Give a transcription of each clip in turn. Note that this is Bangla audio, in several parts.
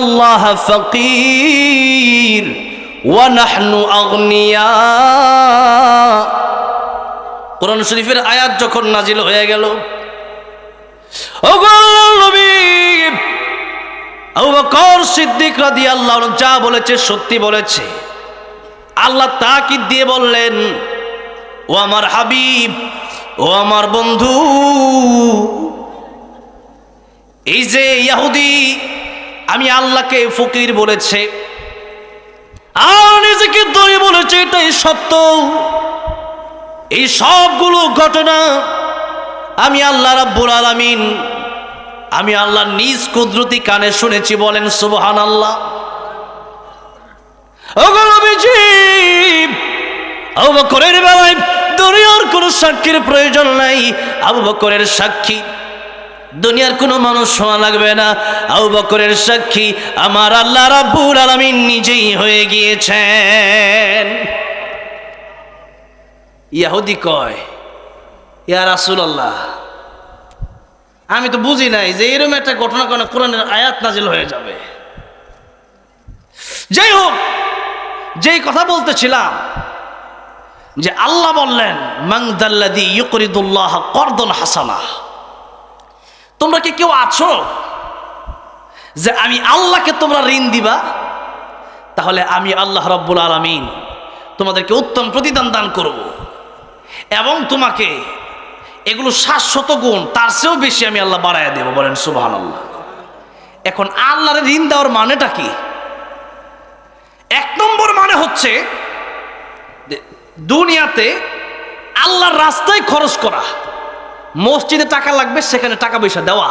আল্লাহ ফকির। ওয়া নাহনু কোরআন শরীফের আয়াত যখন নাজিল হয়ে গেল সিদ্দিক রাদিয়াল্লাহু আনহু যা বলেছে সত্যি বলেছে। আল্লাহ তাকিদ দিয়ে বললেন, ও আমার হাবিব, ও আমার বন্ধু, এই যে ইয়াহুদি আমি আল্লাহকে ফকির বলেছে, আর নিজেকে দই বলেছে, এটাই সত্য। এই সবগুলো ঘটনা আমি আল্লাহ রাব্বুল আলামিন, আমি আল্লাহ নিজ কুদরতি কানে শুনেছি, বলেন সুবহান আল্লাহ বেলায় কোনো সাক্ষীর প্রয়োজন নাই, আবু বকরের সাক্ষী। দুনিয়ার কোনো মানুষ শোনা লাগবে না। আবু বকরের সাক্ষী আমার আল্লাহ রাব্বুল আলামিন নিজেই হয়ে গিয়েছেন। ইয়াহুদি কয়, ইয়া রাসুল আল্লাহ আমি তো বুঝি নাই যে এরকম একটা ঘটনা কোনো কোরআনের আয়াত নাজিল হয়ে যাবে। যাই হোক, যেই কথা বলতেছিলাম যে আল্লাহ বললেন মাংদাল্লাদি ইউকরিদুল্লাহ করদন হাসানা তোমরা কি কেউ আছো? যে আমি আল্লাহকে তোমরা ঋণ দিবা? তাহলে আমি আল্লাহ রব্বুল আলমিন তোমাদেরকে উত্তম প্রতিদান দান করব। এবং তোমাকে এগুলো শাশ্বত গুণ, তার চেয়েও বেশি আমি আল্লাহ বাড়াইয়া দেব, বলেন সুবাহ আল্লাহ এখন আল্লাহর ঋণ দেওয়ার মানেটা কি? এক নম্বর মানে হচ্ছে দুনিয়াতে আল্লাহর রাস্তায় খরচ করা। মসজিদে টাকা লাগবে, সেখানে টাকা পয়সা দেওয়া।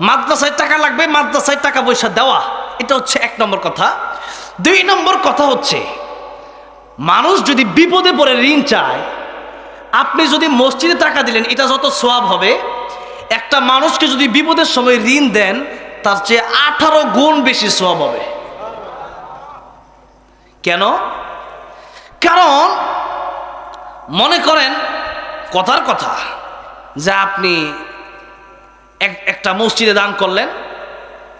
মাদ্রাসায় টাকা লাগবে, মাদ্রাসায় টাকা পয়সা দেওয়া। এটা হচ্ছে এক নম্বর কথা। দুই নম্বর কথা হচ্ছে, মানুষ যদি বিপদে পড়ে ঋণ চায়, আপনি যদি মসজিদে টাকা দিলেন, এটা যত সোয়াব হবে, একটা মানুষকে যদি বিপদের সময় ঋণ দেন, তার চেয়ে আঠারো গুণ বেশি সোয়াব হবে। কেন? কারণ, মনে করেন, কথার কথা। যে আপনি এক- একটা মসজিদে দান করলেন,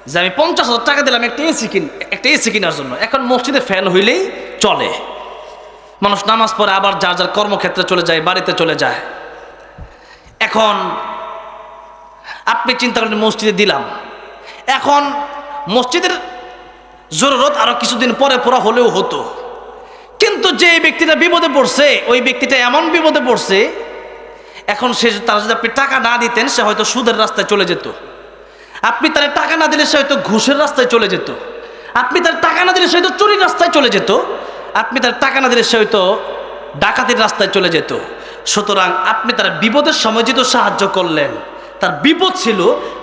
যে আমি পঞ্চাশ হাজার টাকা দিলাম একটা এসি কিন, একটা এসি কেনার জন্য। এখন মসজিদে ফ্যান হইলেই চলে। মানুষ নামাজ পড়ে, আবার যার যার কর্মক্ষেত্রে চলে যায়, বাড়িতে চলে যায়। এখন আপনি চিন্তা করেন, মসজিদে দিলাম। এখন মসজিদের জরুরত আরও কিছুদিন পরে পড়া হলেও হতো। কিন্তু যে ব্যক্তিটা বিপদে পড়ছে, ওই ব্যক্তিটা এমন বিপদে পড়ছে এখন সে তার যদি আপনি টাকা না দিতেন, সে হয়তো সুদের রাস্তায় চলে যেত। আপনি তার টাকা না দিলে সে হয়তো ঘুষের রাস্তায় চলে যেত। আপনি তার টাকা না দিলে সে হয়তো চুরির রাস্তায় চলে যেত। আপনি তার টাকা না দিলে সে হয়তো ডাকাতির রাস্তায় চলে যেত। সুতরাং আপনি তার বিপদের সময় যেহেতু সাহায্য করলেন তার বিপদ ছিল,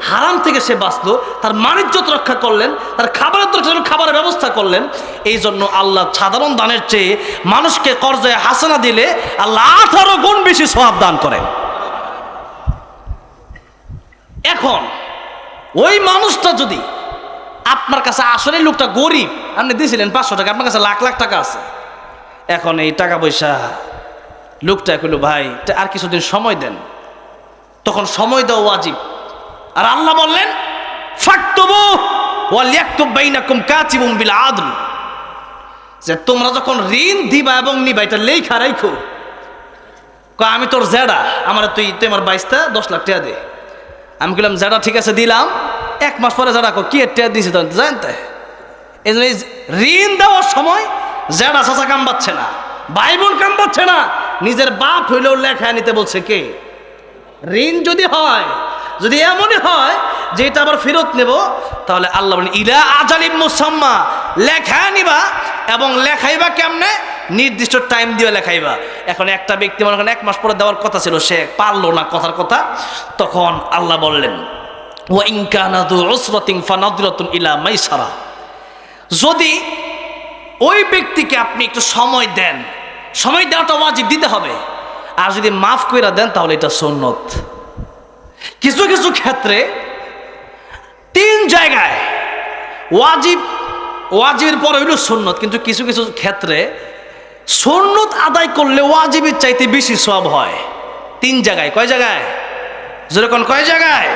হারাম থেকে সে বাঁচলো, তার মানিজ্যত রক্ষা করলেন, তার খাবারের দরকার খাবারের ব্যবস্থা করলেন। এই জন্য আল্লাহ সাধারণ দানের চেয়ে মানুষকে কর্জায় হাসানা দিলে আল্লাহ আঠারো গুণ বেশি সব দান করেন। এখন, ওই মানুষটা যদি আপনার কাছে আসলে লোকটা গরিব, আপনি দিয়েছিলেন পাঁচশো টাকা, আপনার কাছে লাখ লাখ টাকা আছে। এখন এই টাকা পয়সা, লোকটা কইল, ভাই আর কিছুদিন সময় দেন। তখন সময় দেওয়া ওয়াজিব। আর আল্লাহ বললেন, ফাক্তবু ওয়ালিয়াক্তুব বাইনাকুম কাতিবুম বিল আদল। যে তোমরা যখন ঋণ দিবা এবং নিবা, এটা লেখা রাখো আমি তোর জেডা, আমার তুই তুই আমার বাইশটা, দশ লাখ টাকা দে। আমি বললাম জেডা ঠিক আছে, দিলাম। এক মাস পরে জেডা কো টাকা দিয়েছি তো জানতে? এই জন্য ঋণ দেওয়ার সময় জেডা চাচা কাম পাচ্ছে না ভাই বোন কাম পাচ্ছে না, নিজের বাপ হইলেও লেখা নিতে বলছে কে? ঋণ যদি হয়, যদি এমনই হয় যে এটা আবার ফেরত নেব, তাহলে আল্লাহ বলেন, ইলা আজালিম মুসাম্মা লেখা নিবা এবং লেখাইবা কেমনে? নির্দিষ্ট টাইম দিয়ে লেখাইবা। এখন একটা ব্যক্তি মনে করেন এক মাস পরে দেওয়ার কথা ছিল, সে পারল না কথার কথা। তখন আল্লাহ বললেন ও ইনকানাদু ইলা মাইসারা যদি ওই ব্যক্তিকে আপনি একটু সময় দেন, সময় দেওয়াটা ওয়াজিব, দিতে হবে। আর যদি মাফ করে দেন, তাহলে এটা সুন্নত। কিছু কিছু ক্ষেত্রে তিন জায়গায় ওয়াজিব, ওয়াজিবের পরে হইল সুন্নত, কিন্তু কিছু কিছু ক্ষেত্রে সুন্নত আদায় করলে ওয়াজিবের চাইতে বেশি সব হয়। তিন জায়গায়। কয় জায়গায়? যেরকম কয় জায়গায়?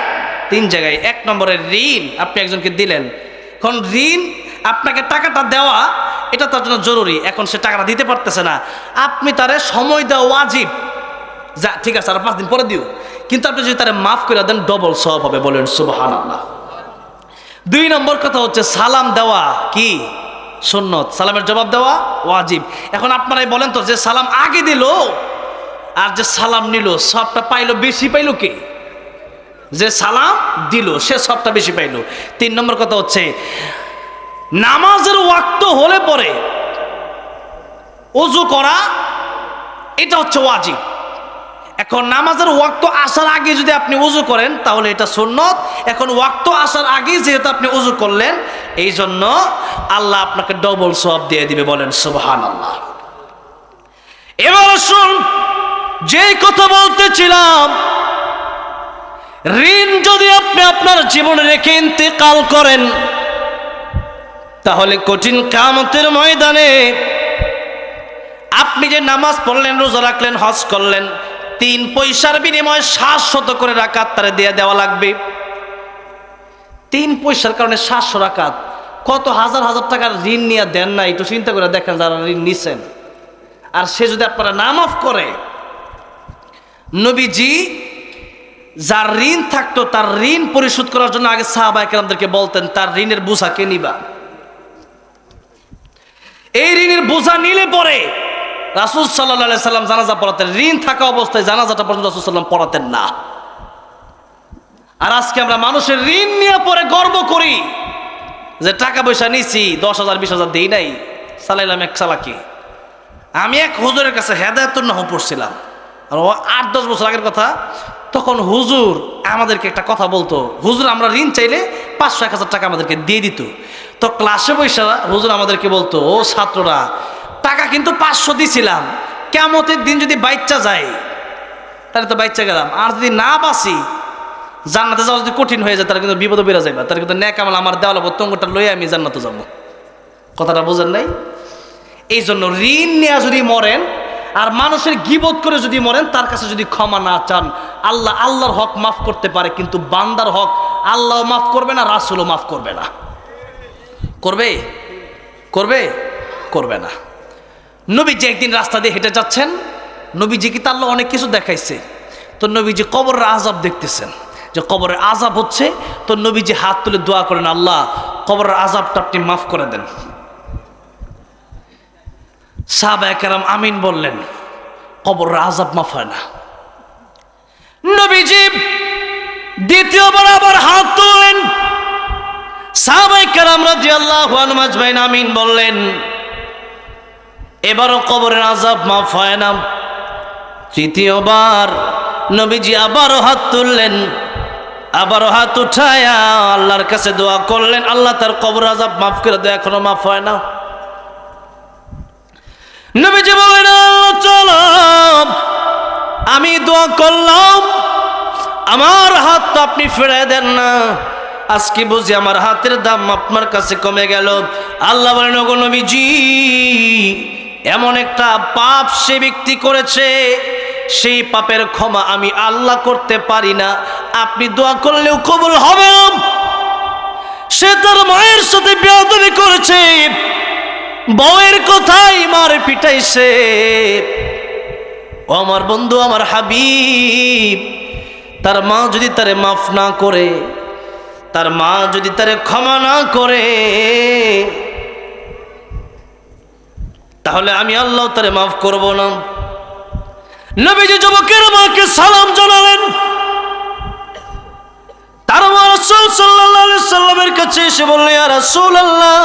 তিন জায়গায়। এক নম্বরের ঋণ আপনি একজনকে দিলেন। এখন ঋণ আপনাকে টাকাটা দেওয়া, এটা তার জন্য জরুরি। এখন সে টাকাটা দিতে পারতেছে না। আপনি তারে সময় দেওয়া ওয়াজিব। যা, ঠিক আছে, আর পাঁচ দিন পরে দিও। কিন্তু আপনি যদি তারে মাফ করে দেন ডবল সব হবে, বলেন সুবাহান আল্লাহ দুই নম্বর কথা হচ্ছে, সালাম দেওয়া কি? সুন্নত। সালামের জবাব দেওয়া ওয়াজিব। এখন আপনারাই বলেন তো, যে সালাম আগে দিল আর যে সালাম নিল, সবটা পাইলো, বেশি পাইলো কে? যে সালাম দিল, সে সবটা বেশি পাইলো। তিন নম্বর কথা হচ্ছে, নামাজের ওয়াক্ত হলে পরে অজু করা, এটা হচ্ছে ওয়াজিব। এখন নামাজের ওয়াক্ত আসার আগে যদি আপনি উজু করেন, তাহলে এটা সুন্নত। এখন ওয়াক্ত আসার আগে যেহেতু আপনি উজু করলেন এই জন্য আল্লাহ আপনাকে ডবল সব দিয়ে দিবে, বলেন সুবহান আল্লাহ এবার শুন যে কথা বলতেছিলাম, ঋণ যদি আপনি আপনার জীবনে রেখে ইন্তেকাল করেন, তাহলে কঠিন কামতের ময়দানে আপনি যে নামাজ পড়লেন, রোজা রাখলেন, হজ করলেন তিন পয়সার বিনিময়ে সাতশত করে রাকাত তারে দিয়ে দেওয়া লাগবে। তিন পয়সার কারণে সাতশো রাকাত। কত হাজার হাজার টাকার ঋণ নিয়ে দেন না, একটু চিন্তা করে দেখেন যারা ঋণ নিছেন। আর সে যদি আপনারা না মাফ করে, নবীজি যার ঋণ থাকতো তার ঋণ পরিশোধ করার জন্য আগে সাহাবা একরামদেরকে বলতেন, তার ঋণের বোঝা কে নিবা? এই ঋণের বোঝা নিলে পরে রাসুল সাল্লাহ সাল্লাম জানাজা পড়াতেন। ঋণ থাকা অবস্থায় জানাজাটা পর্যন্ত রাসুল সাল্লাম পড়াতেন না। আর আজকে আমরা মানুষের ঋণ নিয়ে পরে গর্ব করি যে টাকা পয়সা নিছি, দশ হাজার, বিশ হাজার দিই নাই। সালাইলাম এক চালাকি আমি এক হুজুরের কাছে হেদায়ত না পড়ছিলাম। আর ও আট, দশ বছর আগের কথা, তখন হুজুর আমাদেরকে একটা কথা বলতো, হুজুর, আমরা ঋণ চাইলে পাঁচশো, এক হাজার টাকা আমাদেরকে দিয়ে দিত। তো ক্লাসে বৈশা হুজুর আমাদেরকে বলতো, ও ছাত্ররা টাকা কিন্তু পাঁচশো দিছিলাম। কেমতের দিন যদি বাইচ্চা যায়, তাহলে তো বাইচ্চা গেলাম। আর যদি না বাসি জান্নাতে যাওয়া যদি কঠিন হয়ে যায়, তাহলে কিন্তু বিপদ বেড়ে যাবে তাহলে কিন্তু ন্যাক আমল আমার দেওয়াল বত্তঙ্গটা লয়ে আমি জান্নাতে যাব। কথাটা বোঝেন নাই? এই জন্য ঋণ নেওয়া যদি মরেন, আর মানুষের গিবত করে যদি মরেন, তার কাছে যদি ক্ষমা না চান, আল্লাহ আল্লাহর হক মাফ করতে পারে, কিন্তু বান্দার হক আল্লাহ মাফ করবে না, রাসুলও মাফ করবে না। করবে? করবে? করবে না। নবীজি একদিন রাস্তা দিয়ে হেঁটে যাচ্ছেন। নবীজি কি তার অনেক কিছু দেখাইছে। তো নবীজি কবরের আজাব দেখতেছেন। যে কবরের আজাব হচ্ছে, তো নবীজি হাত তুলে দোয়া করেন, আল্লাহ, কবরের আজাবটা আপনি মাফ করে দেন। সাহাবা আমিন বললেন, কবরের আজাব মাফ হয় না। নবীজি দ্বিতীয়বার আবার হাত তুললেন সাহাবাই কারাম রাজি আল্লাহ আমিন বললেন এবারও কবরের আজাব মাফ হয় না। তৃতীয়বার নবীজি আবারও হাত তুললেন, আবারও হাত উঠায়া আল্লাহর কাছে দোয়া করলেন, আল্লাহ তার কবর আজাব মাফ করে দেয়, এখনও মাফ হয় না। নবীজি বলেন আল্লাহ চলো, আমি দোয়া করলাম, আমার হাত তো আপনি ফিরে দেন না। আজকে বুঝি আমার হাতের দাম আপনার কাছে কমে গেল? আল্লাহ বলেন নবীজি এমন একটা পাপ সে ব্যক্তি করেছে, সেই পাপের ক্ষমা আমি আল্লাহ করতে পারি না। আপনি দোয়া করলেও কবুল হবে সে তার মায়ের সাথে বেয়াদবি করেছে, বউয়ের কথাই মার পিটাইছে। ও আমার বন্ধু, আমার হাবিব, তার মা যদি তারে মাফ না করে, তার মা যদি তারে ক্ষমা না করে তাহলে আমি আল্লাহ তারে মাফ করব না। নবীজি যুবকের মাকে সালাম জানালেন। তার মা রাসূল সাল্লাল্লাহু আলাইহি সাল্লামের কাছে এসে বললেন ইয়া রাসূলুল্লাহ,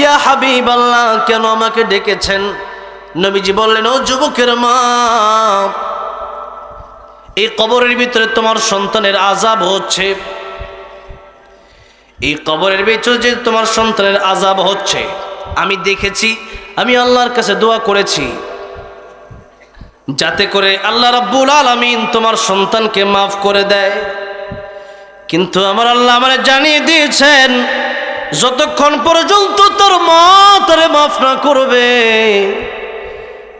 ইয়া হাবিবাল্লাহ, কেন আমাকে ডেকেছেন? নবীজি বললেন, ও যুবকের মা, এই কবরের ভিতরে তোমার সন্তানের আজাব হচ্ছে। এই কবরের ভিতরে যে তোমার সন্তানের আজাব হচ্ছে আমি দেখেছি, আমি আল্লাহর কাছে দোয়া করেছি। যাতে করে আল্লাহ রাব্বুল আলামিন তোমার সন্তানকে মাফ করে দেয়। কিন্তু আমার আল্লাহ আমার জানিয়ে দিয়েছেন, যতক্ষণ পর্যন্ত তোর মা তোরে মাফ না করবে,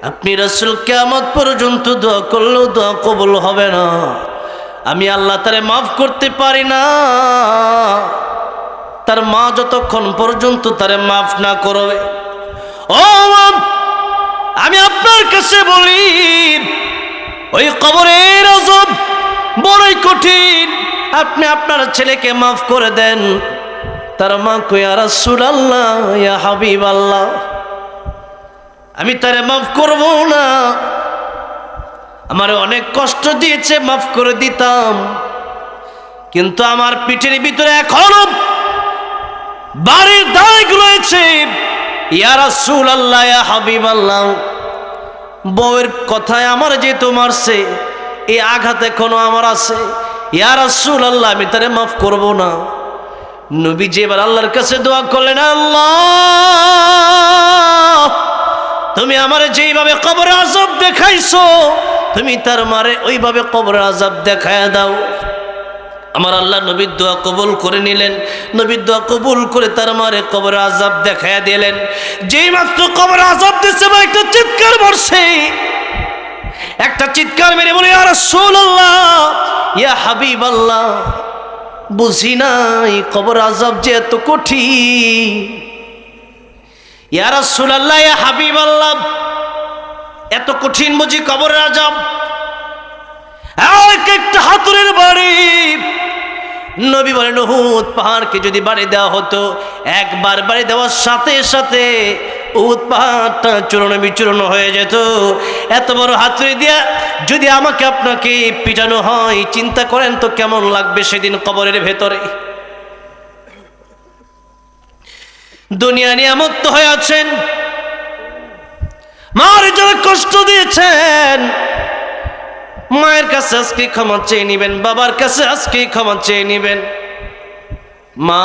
আপনি রাসুল কেমত পর্যন্ত দোয়া করলেও দোয়া কবুল হবে না। আমি আল্লাহ তারে মাফ করতে পারি না। তার মা যতক্ষণ পর্যন্ত তারে মাফ না করবে। ও আমি আপনার কাছে বলি, ওই কবরের আজব বড়ই কঠিন। আপনি আপনার ছেলেকে মাফ করে দেন। তার মা কইয়া রাসূল আল্লাহ ইয়া হাবিব আল্লাহ আমি তারে মাফ করব না। আমার অনেক কষ্ট দিয়েছে, মাফ করে দিতাম। কিন্তু আমার পিঠের ভিতরে এখনও বাড়ির দাগ রয়েছে। ইয়া রাসূল আল্লাহ হাবিব আল্লাহ বউয়ের কথায় আমার যেহেতু মারছে, এই আঘাত এখনও আমার আছে। ইয়া রাসূল আল্লাহ আমি তারে মাফ করব না। নবী যে এবার আল্লাহর কাছে দোয়া করলেন, আল্লাহ, তুমি আমার যেইভাবে কবরে আজাব দেখাইছো, তুমি তার মারে ওইভাবে কবরে আজাব দেখায় দাও। আমার আল্লাহ নবীর দোয়া কবুল করে নিলেন। নবীর দোয়া কবুল করে তার মারে কবর আজাব দেখায় দিলেন। যেই মাত্র কবর আজাব দিচ্ছে বা একটা চিৎকার মরছে। একটা চিৎকার মেরে বলে আর আল্লাহ ইয়া হাবিব আল্লাহ বুঝি নাই কবর আজাব যে এত কঠিন। ইয়া রাসূলুল্লাহ, ইয়া হাবিব আল্লাহ এত কঠিন বুঝি কবর আজাব এক একটা হাতুরের বাড়ি। নবী বলেন, উহুদ পাহাড়কে যদি বাড়ি দেওয়া হতো, একবার বাড়ি দেওয়ার সাথে সাথে উহুদ পাহাড়টা চূর্ণ বিচূর্ণ হয়ে যেত। এত বড় হাতুড়ি দিয়া যদি আমাকে আপনাকে পিটানো হয়, চিন্তা করেন তো কেমন লাগবে সেদিন কবরের ভেতরে। দুনিয়া নিয়ামত হয়ে আছেন। মার যারা কষ্ট দিয়েছেন। মায়ের কাছে আজকে ক্ষমা চেয়ে নিবেন, বাবার কাছে আজকে ক্ষমা চেয়ে নিবেন। মা,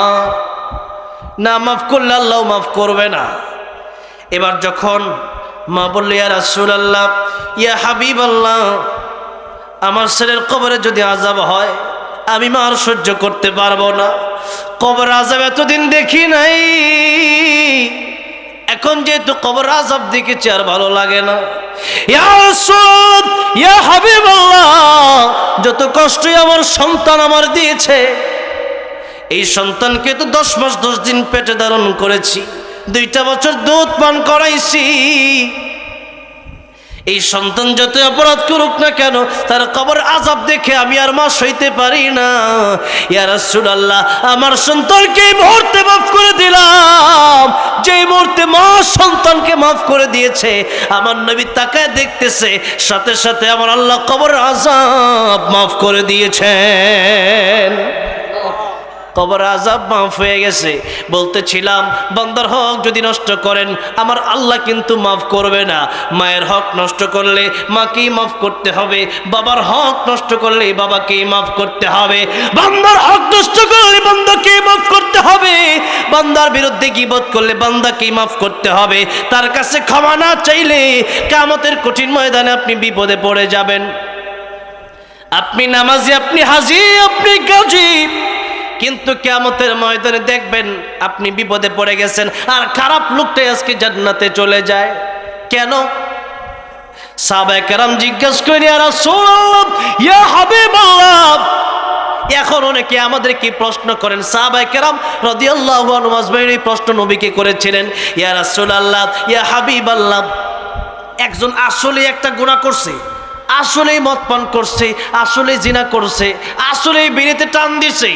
না, মাফ করলে আল্লাহ মাফ করবে না। এবার যখন মা বলল, ইয়া রাসূল আল্লাহ ইয়া হাবিব আল্লাহ আমার ছেলের কবরে যদি আজাব হয়, আমি মা আর সহ্য করতে পারব না। কবর আজাব এতদিন দেখি নাই। এখন যেহেতু কবর আজাব দেখেছি, আর ভালো লাগে না। যত কষ্টই আমার সন্তান আমার দিয়েছে, এই সন্তানকে তো দশ মাস, দশ দিন পেটে ধারণ করেছি, দুইটা বছর দুধ পান করাইছি। এই সন্তান যত অপরাধ করুক না কেন, তার কবর আজাব দেখে আমি আর মা সইতে পারি না। ইয়া রাসূলুল্লাহ, আমার সন্তানকে মুহূর্তে মাফ করে দিলাম। যে মুহূর্তে মা সন্তানকে মাফ করে দিয়েছে, আমার নবী তাকায় দেখতেছে, সাথে সাথে আমার আল্লাহ কবর আজাব মাফ করে দিয়েছেন। কবর আজাব মাফ হয়ে গেছে। বলতেছিলাম, বন্দর হক যদি নষ্ট করেন, আমার আল্লাহ কিন্তু মাফ করবে না। মায়ের হক নষ্ট করলে মাকেই মাফ করতে হবে। বাবার হক নষ্ট করলে বাবাকেই মাফ করতে হবে। বান্দার হক নষ্ট করলে বান্দাকেই মাফ করতে হবে। বান্দার বিরুদ্ধে গিবত করলে বান্দাকেই মাফ করতে হবে। তার কাছে ক্ষমা না চাইলে কামতের কঠিন ময়দানে আপনি বিপদে পড়ে যাবেন। আপনি নামাজি, আপনি হাজি, আপনি গাজী। কিন্তু কেমতের ময়দানে দেখবেন আপনি বিপদে পড়ে গেছেন। আর খারাপ লোকটাই আজকে জান্নাতে চলে যায়। কেন? সাহাবায়ে কেরাম জিজ্ঞেস করি আর ইয়া হাবিবাল্লাহ। এখন অনেকে আমাদেরকে প্রশ্ন করেন, সাহাবায়ে কেরাম রাদিয়াল্লাহু আনহু আজমাইন এই প্রশ্ন নবীকে করেছিলেন, ইয়া রাসূলুল্লাহ, ইয়া হাবিবাল্লাহ? একজন আসলে একটা গুনাহ করছে, আসলেই মদ পান করছে, আসলেই জিনা করছে, আসলেই বিড়িতে টান দিছে।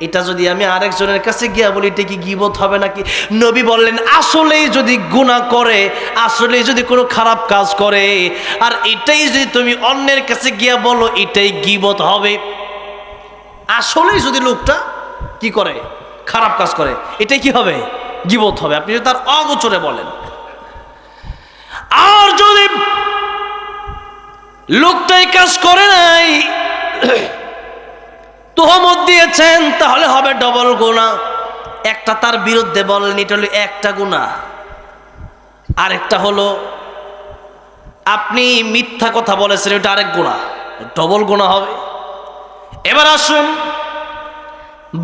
এটা যদি আমি আরেকজনের কাছে গিয়া বলি, এটা কি গিবত হবে নাকি? নবী বললেন, আসলেই যদি গুনাহ করে, আসলেই যদি কোনো খারাপ কাজ করে, আর এটাই যদি তুমি অন্যের কাছে গিয়া বলো, এটাই গিবত হবে। আসলেই যদি লোকটা কি করে? খারাপ কাজ করে, এটাই কি হবে? গিবত হবে। আপনি যদি তার অগোচরে বলেন। আর যদি লোকটাই কাজ করে নাই তোহমত দিয়েছেন, তাহলে হবে ডবল গুণা একটা তার বিরুদ্ধে বলেন, এটা হলো একটা গুণা আরেকটা হলো, আপনি মিথ্যা কথা বলেছেন, এটা আরেক গুণা ডবল গুণা হবে। এবার আসুন,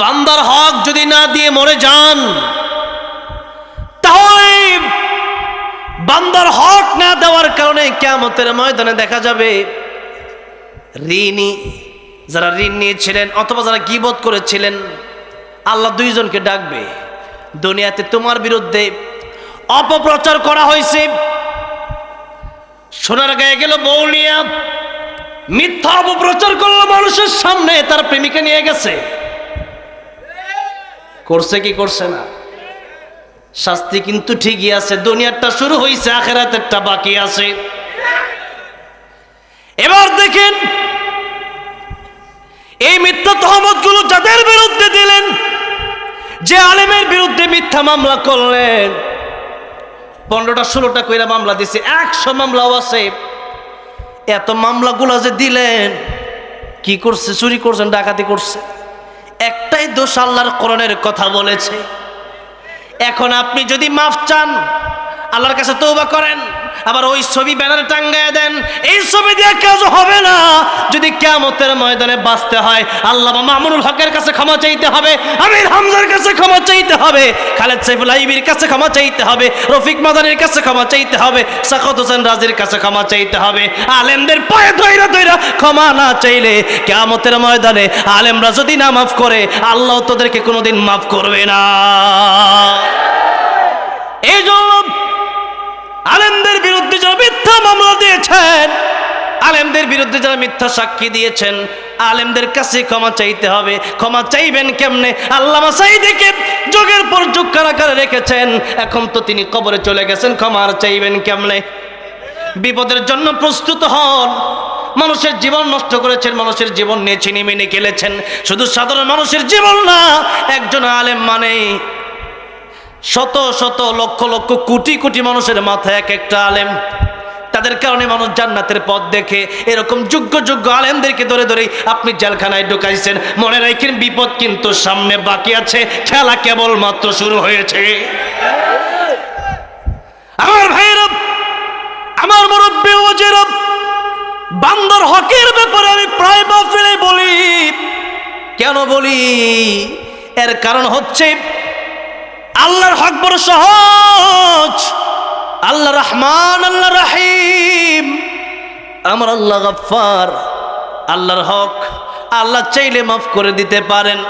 বান্দার হক যদি না দিয়ে মরে যান, তাহলে বান্দার হক না দেওয়ার কারণে কেমতের ময়দানে দেখা যাবে, ঋণী। যারা ঋণ নিয়েছিলেন অথবা যারা গিবত করেছিলেন, আল্লাহ দুইজনকে ডাকবে, দুনিয়াতে তোমার বিরুদ্ধে অপপ্রচার করা হয়েছে। সোনার গায়ে গেল বউ নিয়ে, মিথ্যা অপপ্রচার করল মানুষের সামনে, তার প্রেমিকা নিয়ে গেছে। করছে কি করছে না? শাস্তি কিন্তু ঠিকই আছে দুনিয়ারটা শুরু হয়েছে আখেরাতেরটা বাকি আছে। এবার দেখেন এই মিথ্যা তহমতগুলো যাদের বিরুদ্ধে দিলেন, যে আলেমের বিরুদ্ধে মিথ্যা মামলা করলেন, পনেরোটা, ষোলোটা কইরা মামলা দিছে, একশো মামলাও আছে। এত মামলাগুলো যে দিলেন, কি করছে, চুরি করছেন ডাকাতি করছে? একটাই দোষ আল্লাহর করণের কথা বলেছে। এখন আপনি যদি মাফ চান, আল্লাহর কাছে তৌবা করেন। আবার ওই ছবি ব্যানারে টাঙ্গায় দেন। এই ছবি দিয়ে কাজ হবে না। যদি কেমতের ময়দানে বাঁচতে হয়, আল্লাহ মামুনুল হকের কাছে ক্ষমা চাইতে হবে, আমির হামজার কাছে ক্ষমা চাইতে হবে, খালেদ সাইফুল আইবির কাছে ক্ষমা চাইতে হবে, রফিক মাদানির কাছে ক্ষমা চাইতে হবে সাকত হোসেন রাজির কাছে ক্ষমা চাইতে হবে, আলেমদের পায়ে ধৈরা ধৈরা ক্ষমা না চাইলে কেমতের ময়দানে আলেমরা যদি না মাফ করে, আল্লাহ তোদেরকে কোনোদিন মাফ করবে না। এই জন্য আলেমদের বিরুদ্ধে যারা মিথ্যা মামলা দিয়েছেন, আলেমদের বিরুদ্ধে যারা মিথ্যা সাক্ষী দিয়েছেন, আলেমদের কাছে ক্ষমা চাইতে হবে। ক্ষমা চাইবেন কেমনে? আল্লাহ সাইদিকে যোগের পর যোগ কারাকারে রেখেছেন। এখন তো তিনি কবরে চলে গেছেন, ক্ষমা আর চাইবেন কেমনে? বিপদের জন্য প্রস্তুত হন। মানুষের জীবন নষ্ট করেছেন, মানুষের জীবন নিয়ে ছিনিমিনি খেলেছেন। শুধু সাধারণ মানুষের জীবন না, একজন আলেম মানে শত শত লক্ষ লক্ষ কোটি কোটি মানুষের মাথায় এক একটা আলেম। তাদের কারণে মানুষ জান্নাতের পথ দেখে, এরকম যোগ্য যোগ্য আলেমদেরকে ধরে ধরে আপনি জেলখানায় ঢুকাইছেন। মনে রাখেন বিপদ কিন্তু সামনে বাকি আছে, খেলা কেবল মাত্র শুরু হয়েছে। আমার ভাইয়েরা আমার মুরব্বী ওজেরা বান্দর হকের ব্যাপারে আমি প্রায় মাহফিলে বলি। কেন বলি? এর কারণ হচ্ছে আল্লাহর হক বড় সহজ। আল্লাহ রহমান, আল্লাহ রাহিম। আমার আল্লাহ গফার আল্লাহর হক আল্লাহ চাইলে মাফ করে দিতে পারেন।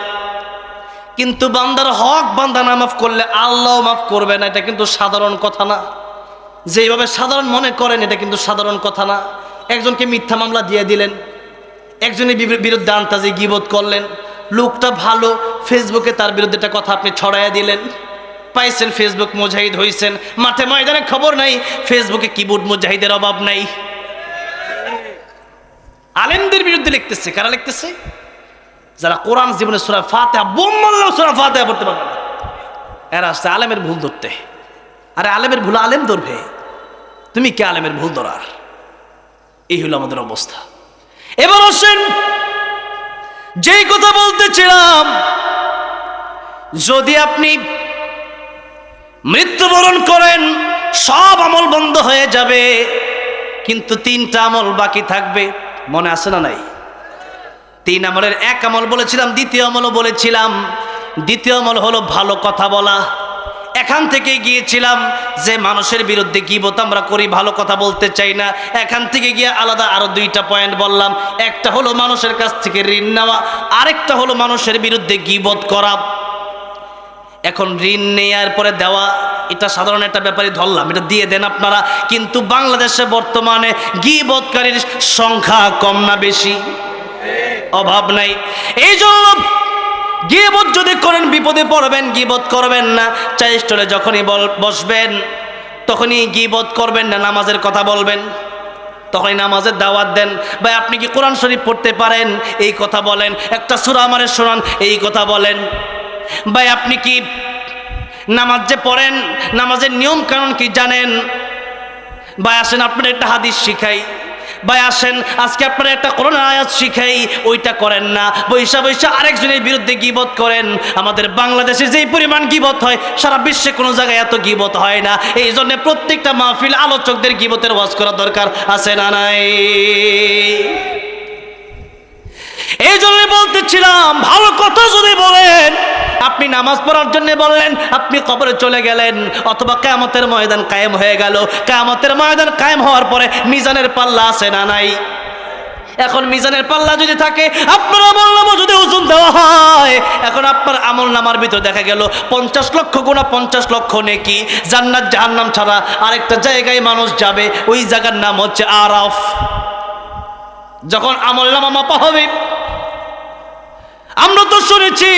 কিন্তু বান্দার হক বান্দা না মাফ করলে আল্লাহ মাফ করবে না, এটা কিন্তু সাধারণ কথা না। যেভাবে সাধারণ মনে করেন, এটা কিন্তু সাধারণ কথা না। একজনকে মিথ্যা মামলা দিয়ে দিলেন, একজনের বিরু- বিরুদ্ধে আন্তাজে গিবোধ করলেন, লোকটা ভালো ফেসবুকে তার বিরুদ্ধে একটা কথা আপনি ছড়াইয়া দিলেন। পাইছেন ফেসবুক মুজাহিদ হইছেন। মাঠে ময়দানে খবর নাই ফেসবুকে কিবোর্ড মুজাহিদের অভাব নাই। আলেমদের বিরুদ্ধে লিখতেছে, কারা লিখতেছে? যারা কোরআন জীবনে সুরা ফাতেহা, বোম মারলেও সুরা ফাতেহা পড়তে পারবে না। এরা আসছে আলেমের ভুল ধরতে। আরে আলেমের ভুল আলেম ধরবে। তুমি কে আলেমের ভুল ধরার? এই হলো আমাদের অবস্থা। এবার আসেন, যেই কথা বলতেছিলাম যদি আপনি মৃত্যুবরণ করেন, সব আমল বন্ধ হয়ে যাবে। কিন্তু তিনটা আমল বাকি থাকবে, মনে আছে না নাই? তিন আমলের এক আমল বলেছিলাম, দ্বিতীয় আমলও বলেছিলাম। দ্বিতীয় আমল হলো ভালো কথা বলা। এখান থেকে গিয়েছিলাম যে মানুষের বিরুদ্ধে গিবত আমরা করি, ভালো কথা বলতে চাই না। এখান থেকে গিয়ে আলাদা আরও দুইটা পয়েন্ট বললাম। একটা হলো মানুষের কাছ থেকে ঋণ নেওয়া, আরেকটা হলো মানুষের বিরুদ্ধে গিবত করা। এখন ঋণ নেওয়ার পরে দেওয়া, এটা সাধারণ একটা ব্যাপারই ধরলাম। এটা দিয়ে দেন আপনারা, কিন্তু বাংলাদেশে বর্তমানে গিবৎকারীর সংখ্যা কম না বেশি। অভাব নাই। এই জন্য গিবত যদি করেন, বিপদে পড়বেন, গিবত করবেন না। চাই স্টলে যখনই বসবেন, তখনই গিবত করবেন না, নামাজের কথা বলবেন। তখনই নামাজের দাওয়াত দেন। ভাই, আপনি কি কোরআন শরীফ পড়তে পারেন? এই কথা বলেন। একটা সুরা আমারে শোনান, এই কথা বলেন। ভাই, আপনি কি নামাজ যে পড়েন, নামাজের নিয়ম কানুন কি জানেন? ভাই, আসেন, আপনার একটা হাদিস শিখাই। ভাই, আসেন, আজকে আপনার একটা করোনা আয়াত শিখাই, ওইটা করেন না। বৈশা বৈশা, আরেকজনের বিরুদ্ধে গিবত করেন। আমাদের বাংলাদেশে যেই পরিমাণ গিবত হয়, সারা বিশ্বে কোনো জায়গায় এত গিবত হয় না। এই জন্য প্রত্যেকটা মাহফিল আলোচকদের গিবতের ওয়াজ করা দরকার, আছে না নাই? এই জন্য বলতেছিলাম, ভালো কথা যদি বলেন আপনি নামাজ পড়ার জন্য বললেন, আপনি কবরে চলে গেলেন, অথবা কেয়ামতের ময়দান কায়েম হয়ে গেল। কেয়ামতের ময়দান কায়েম হওয়ার পরে মিজানের পাল্লা আছে না নাই? এখন মিজানের পাল্লা যদি থাকে, আপনার আমল নামা যদি ওজন দেওয়া হয়, এখন আপনার আমল নামার ভিতর দেখা গেল, পঞ্চাশ লক্ষ গুণা পঞ্চাশ লক্ষ নেকি। জান্নাত জাহান্নাম ছাড়া আরেকটা জায়গায় মানুষ যাবে, ওই জায়গার নাম হচ্ছে আরাফ। যখন আমল নামা মাপা হবে আমরা তো শুনেছি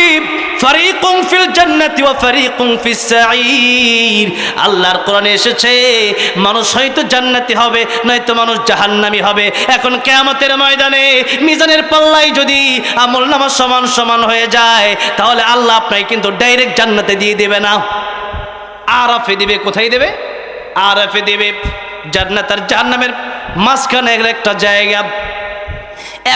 ফারিকুম ফিল জান্নাতি ওয়া ফারিকুম ফিস সাঈর। আল্লাহর কোরআনে এসেছে, মানুষ হয়তো জান্নাতি হবে, নয়তো মানুষ জাহান্নামি হবে। এখন কিয়ামতের ময়দানে মিজানের পাল্লাই যদি আমল নামা সমান সমান হয়ে যায়, তাহলে আল্লাহ আপনাকে কিন্তু ডাইরেক্ট জান্নাতে দিয়ে দেবে না। আরাফে দিবে, কোথায় দেবে? আরাফে দিবে জান্নাত আর জাহান্নামের মাঝখানে একটা জায়গা।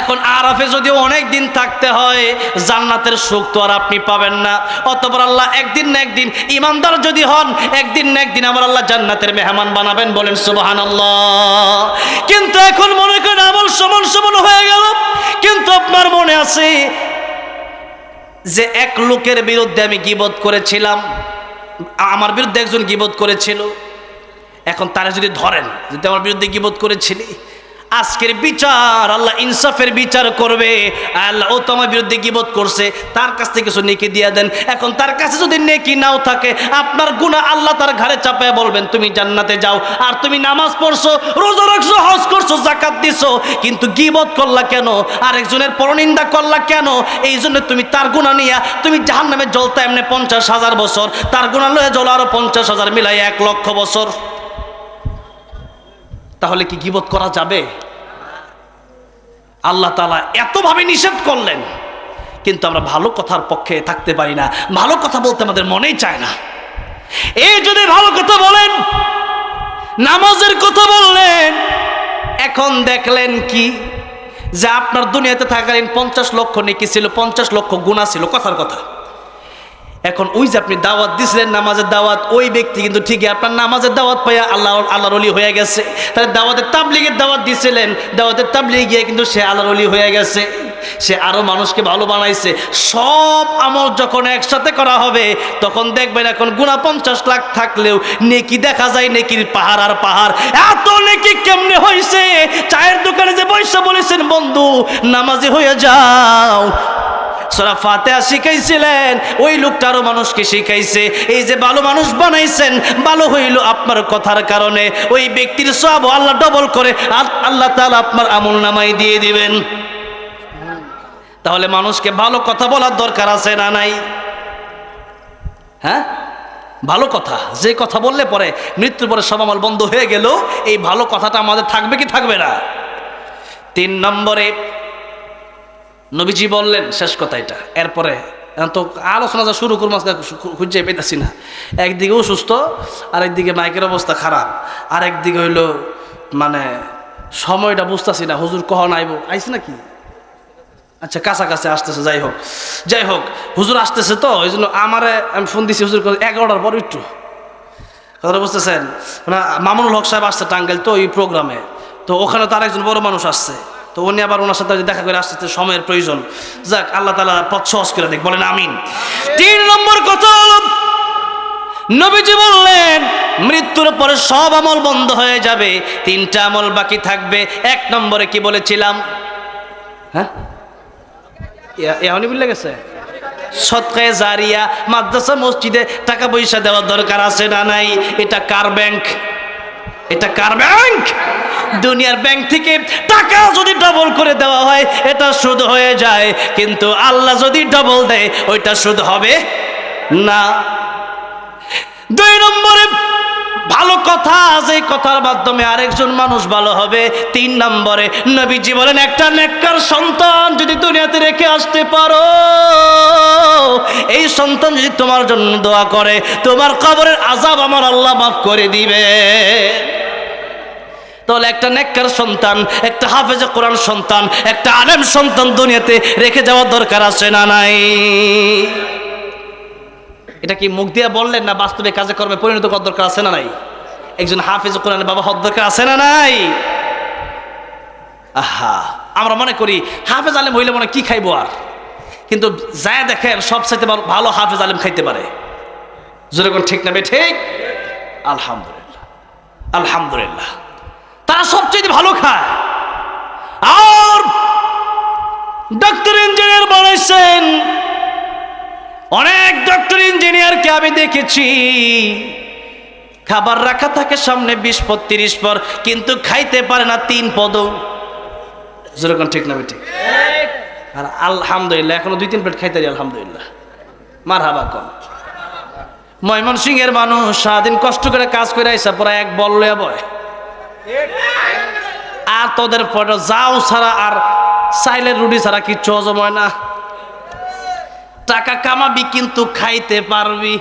এখন আরাফে যদি অনেক দিন থাকতে হয়, জান্নাতের সুখ তো আর আপনি পাবেন না। অতপর আল্লাহ একদিন না একদিন, ইমানদার যদি হন, একদিন না একদিন আমার আল্লাহ জান্নাতের মেহমান বানাবেন বলেন সুবাহান কিন্তু এখন মনে করেন আমল সমান সমান হয়ে গেল। কিন্তু আপনার মনে আছে যে এক লোকের বিরুদ্ধে আমি গিবত করেছিলাম, আমার বিরুদ্ধে একজন গিবত করেছিল। এখন তারা যদি ধরেন, যদি আমার বিরুদ্ধে গিবত করেছিলি আজকের বিচার, আল্লাহ ইনসাফের বিচার করবে। আল্লাহ ও তোমার বিরুদ্ধে গিবত করছে। তার কাছ থেকে কিছু নেকি দিয়ে দেন। এখন তার কাছে যদি নেকি নাও থাকে, আপনার গুণা আল্লাহ তার ঘাড়ে চাপায় বলবেন, তুমি জান্নাতে যাও আর তুমি নামাজ পড়ছো, রোজা রাখছো, হজ করছ জাকাত দিছো, কিন্তু গিবত করলা কেন? আরেকজনের পরনিন্দা করলা কেন? এই জন্য তুমি তার গুণা নিয়ে, তুমি জাহান নামে জ্বলতা এমনি পঞ্চাশ হাজার বছর, তার গুণা লয়ে জ্বলো আরও পঞ্চাশ হাজার মিলাই এক লক্ষ বছর। তাহলে কি গিবত করা যাবে? আল্লাহ তালা এতভাবে নিষেধ করলেন, কিন্তু আমরা ভালো কথার পক্ষে থাকতে পারি না। ভালো কথা বলতে আমাদের মনেই চায় না। এই যদি ভালো কথা বলেন, নামাজের কথা বললেন, এখন দেখলেন কি? যে আপনার দুনিয়াতে থাকালীন পঞ্চাশ লক্ষ নেকি ছিল, পঞ্চাশ লক্ষ গুণা ছিল, কথার কথা। এখন ওই যে আপনি দাওয়াত দিছিলেন নামাজের দাওয়াত, ওই ব্যক্তি কিন্তু ঠিকই আপনার নামাজের দাওয়াত পাইয়া আল্লাহ আল্লাহর অলি হয়ে গেছে। তাহলে দাওয়াতের তাবলিগের দাওয়াত দিছিলেন, দাওয়াতের তাবলিগ গিয়ে কিন্তু সে আল্লাহর অলি হয়ে গেছে। সে আরও মানুষকে ভালো বানাইছে। সব আমল যখন একসাথে করা হবে, তখন দেখবেন এখন গুণা পঞ্চাশ লাখ থাকলেও নেকি দেখা যায়, নেকির পাহাড় আর পাহাড়। এত নেকি কেমনে হয়েছে চায়ের দোকানে যে পয়সা বলেছেন, বন্ধু, নামাজি হয়ে যাও। সোরা ফাতেহা শিখাইছিলেন। ওই লোকটারও মানুষকে শিখাইছে। এই যে ভালো মানুষ বানাইছেন, ভালো হইল আপনার কথার কারণে। ওই ব্যক্তির সব আল্লাহ ডবল করে আল- আল্লাহ তাআলা আপনার আমল নামাই দিয়ে দিবেন। তাহলে মানুষকে ভালো কথা বলার দরকার আছে না নাই? হ্যাঁ? ভালো কথা, যে কথা বললে পরে মৃত্যুর পরে সব আমল বন্ধ হয়ে গেল, এই ভালো কথাটা আমাদের থাকবে কি থাকবে না? তিন নম্বরে নবীজি বললেন, শেষ কথা এটা। এরপরে তো আলোচনা যা শুরু করব খুঁজে পেতেছি না। একদিকে অসুস্থ, আরেকদিকে মাইকের অবস্থা খারাপ। আরেকদিকে হইল মানে সময়টা বুঝতেছি না, হুজুর কখন আইব? আইস নাকি? আচ্ছা কাছাকাছি আসতেছে, যাই হোক। যাই হোক, হুজুর আসতেছে তো, ওই জন্য আমারে, আমি ফোন দিছি, হুজুর এগারোটার পর একটু। কথাটা বুঝতেছেন? মানে মামুনুল হক সাহেব আসছে টাঙ্গাইল তো এই প্রোগ্রামে তো ওখানে তো আরেকজন বড় মানুষ আসছে। তো উনি আবার ওনার সাথে দেখা করে আসতে সময়ের প্রয়োজন। যাক, আল্লাহ তালা পথ সহজ করে দেখ বলেন আমিন। তিন নম্বর কথা নবীজি বললেন, মৃত্যুর পরে সব আমল বন্ধ হয়ে যাবে, তিনটা আমল বাকি থাকবে। এক নম্বরে কি বলেছিলাম? হ্যাঁ? এ- এখনই বুঝলে গেছে? সৎকায় জারিয়া, মাদ্রাসা, মসজিদে টাকা পয়সা দেওয়ার দরকার আছে না নাই? এটা কার ব্যাংক এটা কার ব্যাংক? দুনিয়ার ব্যাংক থেকে টাকা যদি ডবল করে দেওয়া হয়, এটা সুদ হয়ে যায়। কিন্তু আল্লাহ যদি ডবল দেয়, ওইটা সুদ হবে না। ভালো কথা যে কথার মাধ্যমে আরেকজন মানুষ ভালো হবে, তিন নম্বরে নবীজি বলেন, একটা নেককার সন্তান যদি দুনিয়াতে রেখে আসতে পারো, এই সন্তান যদি তোমার জন্য দোয়া করে, তোমার কবরের আজাব আমার আল্লাহ মাফ করে দিবে। তাহলে একটা নেককার সন্তান, একটা হাফেজে কোরআন সন্তান, একটা আলেম সন্তান দুনিয়াতে রেখে যাওয়ার দরকার আছে না নাই? এটা কি মুখ দিয়ে বললেন না বাস্তবে কাজে কর্মে পরিণত করার দরকার আছে না নাই? একজন হাফেজ কোরআনের বাবা হওয়ার দরকার আছে না নাই? আহা, আমরা মনে করি হাফেজ আলেম হইলে মনে কি খাইবো আর? কিন্তু যায় দেখেন সব চাইতে ভালো- হাফেজ আলেম খাইতে পারে। যেরকম ঠিক না বে ঠিক? আলহামদুলিল্লাহ। আলহামদুলিল্লাহ। তারা সবচেয়ে ভালো খায়। আর ডাক্তার ইঞ্জিনিয়ার বানাইছেন। অনেক ডক্টর ইঞ্জিনিয়ারকে আমি দেখেছি। খাবার রাখা থাকে সামনে বিশ পর তিরিশ পর কিন্তু খাইতে পারে না তিন পদ। যেরকম ঠিক না ঠিক। আর আলহামদুলিল্লাহ এখনও দুই তিন প্লেট খাইতে পারি আলহামদুলিল্লাহ। মার হাবা কম। ময়মন সিং এর মানুষ সারাদিন কষ্ট করে কাজ করে আইসা পরে এক বল লইয়া বয়। আর তোদের পরে যাও ছাড়া আর সাইলের রুটি ছাড়া কিচ্ছু হজম হয় না। টাকা কামাবি কিন্তু খাইতে পারবি।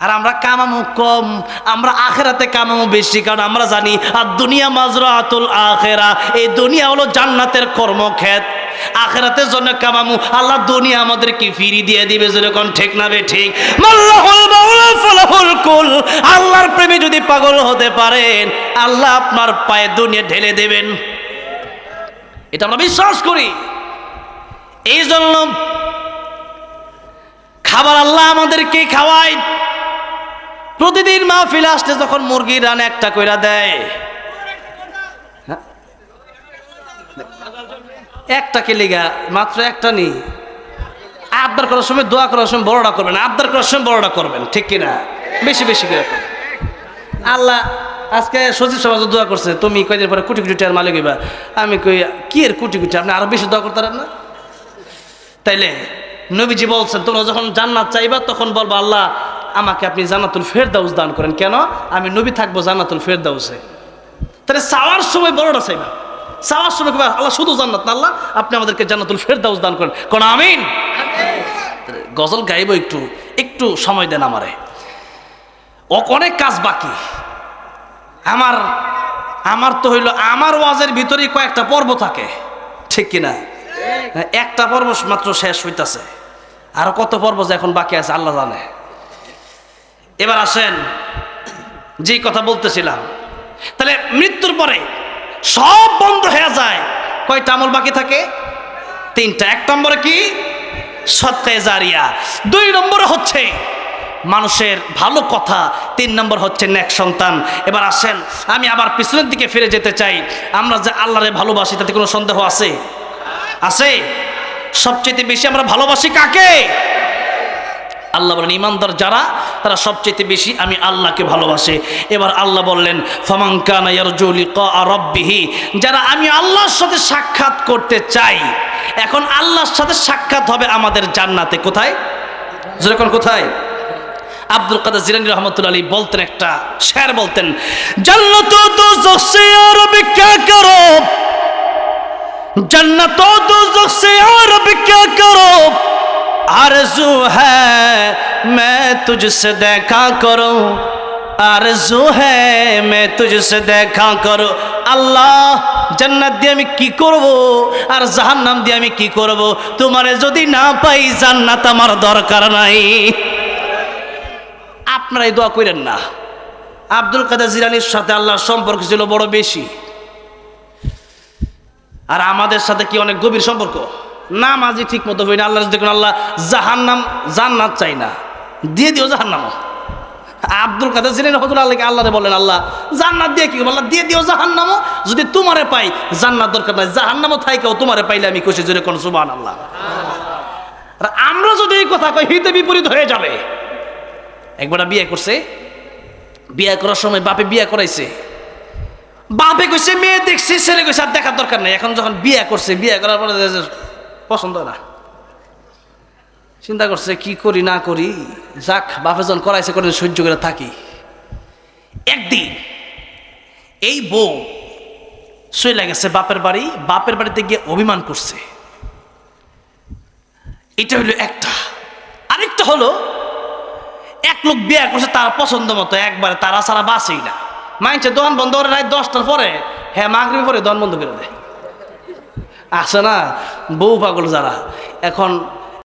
আর আমরা কামামো কম, আমরা আখেরাতে কামামো বেশি, কারণ আমরা জানি, আর দুনিয়া মাজরাতুল আখেরা, এই দুনিয়া হলো জান্নাতের কর্মক্ষেত। আখেরাতের জন্য কামামু, আল্লাহ দুনিয়া আমাদেরকে ফিরি দিয়ে দিবে যেরকম ঠিক না বে ঠিক। কুল, আল্লাহর প্রেমে যদি পাগল হতে পারেন, আল্লাহ আপনার পায়ে দুনিয়া ঢেলে দেবেন। এটা আমরা বিশ্বাস করি। এই জন্য খাবার আল্লাহ আমাদেরকে খাওয়ায়। প্রতিদিন মাহফিলে আসলে যখন মুরগির রান একটা কইরা দেয়? একটা কে লিগা, মাত্র একটা নেই আবদার করার সময় দোয়া করার সময় বড়টা করবেন, আবদার করার সময় বড়টা করবেন, ঠিক কিনা? বেশি বেশি করে আল্লাহ আজকে সচিব সমাজ দোয়া করছে, তুমি কয়দিন পরে কোটি কোটি টাকার মালিক হইবা। আমি কই, কি এর কোটি কোটি? আপনি আরও বেশি দোয়া করতে না? তাইলে নবীজি বলছেন, তোমরা যখন জান্নাত চাইবা, তখন বলবা, আল্লাহ, আমাকে আপনি জান্নাতুল ফেরদাউস দান করেন। কেন? আমি নবী থাকব জান্নাতুল ফেরদাউসে। তাহলে চাওয়ার সময় বড়টা চাইবা। চাওয়ার সময় আল্লাহ, শুধু জান্নাত না, আল্লাহ, আপনি আমাদেরকে জান্নাতুল ফেরদাউস দান করেন। কোন আমিন? গজল গাইব একটু একটু সময় দেন আমারে। অনেক কাজ বাকি। আমার আমার তো হইল, আমার ওয়াজের ভিতরেই কয়েকটা পর্ব থাকে। ঠিক কিনা? একটা পর্ব মাত্র শেষ হইতাছে। আর কত পর্ব যে এখন বাকি আছে, আল্লাহ জানে। এবার আসেন, যেই কথা বলতেছিলাম। তাহলে মৃত্যুর পরে সব বন্ধ হয়ে যায়। কয়টা আমল বাকি থাকে? তিনটা। এক নম্বরে কি? সৎকায় জারিয়া। দুই নম্বরে হচ্ছে মানুষের ভালো কথা। তিন নম্বর হচ্ছে নেক সন্তান। এবার আসেন, আমি আবার পিছনের দিকে ফিরে যেতে চাই। আমরা যে আল্লাহরে ভালোবাসি, তাতে কোনো সন্দেহ আছে? আছে? সবচেয়ে বেশি আমরা ভালোবাসি কাকে? আল্লাহ বলেন, ইমানদার যারা, তারা সবচেয়ে বেশি আমি আল্লাহকে ভালোবাসে। এবার আল্লাহ বললেন ফমাঙ্কানা যারা আমি আল্লাহর সাথে সাক্ষাৎ করতে চাই, এখন আল্লাহর সাথে সাক্ষাৎ হবে আমাদের জান্নাতে। কোথায়? যেরকম কোথায়? আব্দুল কাদের জিলানী রহমতুল্লাহ আলী বলতেন একটা শের বলতেন, জান্নাত দোজখ সে जन्नत दोजख से और अब क्या करो आरज़ू है मैं तुझसे देखा करूं आरज़ू है मैं तुझसे देखा करो আল্লাহ জান্নাত দিয়ে আমি কি করব আর জাহান্নাম দিয়ে আমি কি করব তোমারে যদি না পাই জান্নাত আমার দরকার নাই আপনারা এই দোয়া করেন না আব্দুল কাদের জিলানির সাথে আল্লাহর সম্পর্ক ছিল বড় বেশি আর আমাদের সাথে কি অনেক গভীর সম্পর্ক? নামাজি ঠিক মতো হই না। আল্লাহ দেখুন, আল্লাহ জাহান্নাম, জান্নাত চাই না। দিয়ে দিও জাহান্নাম। আব্দুল কাদের ছিলেন হজুর আল্লাহকে আল্লাহরে বলেন, আল্লাহ, জান্নাত দিয়ে কি আল্লাহ, দিয়ে দিও জাহান্নামও যদি তোমারে পাই, জান্নাত দরকার নাই। জাহান্নামও থাইকেও তোমারে পাইলে আমি খুশি, জোরে কোন সুবান আল্লাহ আর আমরা যদি এই কথা কই, হিতে বিপরীত হয়ে যাবে। একবার বিয়ে করছে। বিয়ে করার সময় বাপে বিয়ে করাইছে। বাপে কইছে, মেয়ে দেখছে, ছেলে কইছে, আর দেখার দরকার নেই। এখন যখন বিয়ে করছে, বিয়ে করার পরে পছন্দ না। চিন্তা করছে, কি করি, না করি? যাক, বাপে যখন করাইছে করে সহ্য করে থাকি। একদিন এই বউ চলে গেছে বাপের বাড়ি, বাপের বাড়িতে গিয়ে অভিমান করছে। এটা হলো একটা। আরেকটা হলো, এক লোক বিয়ে করছে তার পছন্দ মতো, একবারে তারা ছাড়া বাসেই না। মাইনছে দন বন্ধ করে রাত দশটার পরে হ্যাঁ মাগরি পরে দন বন্ধ করে দেয়। আসে না, বউ পাগল যারা। এখন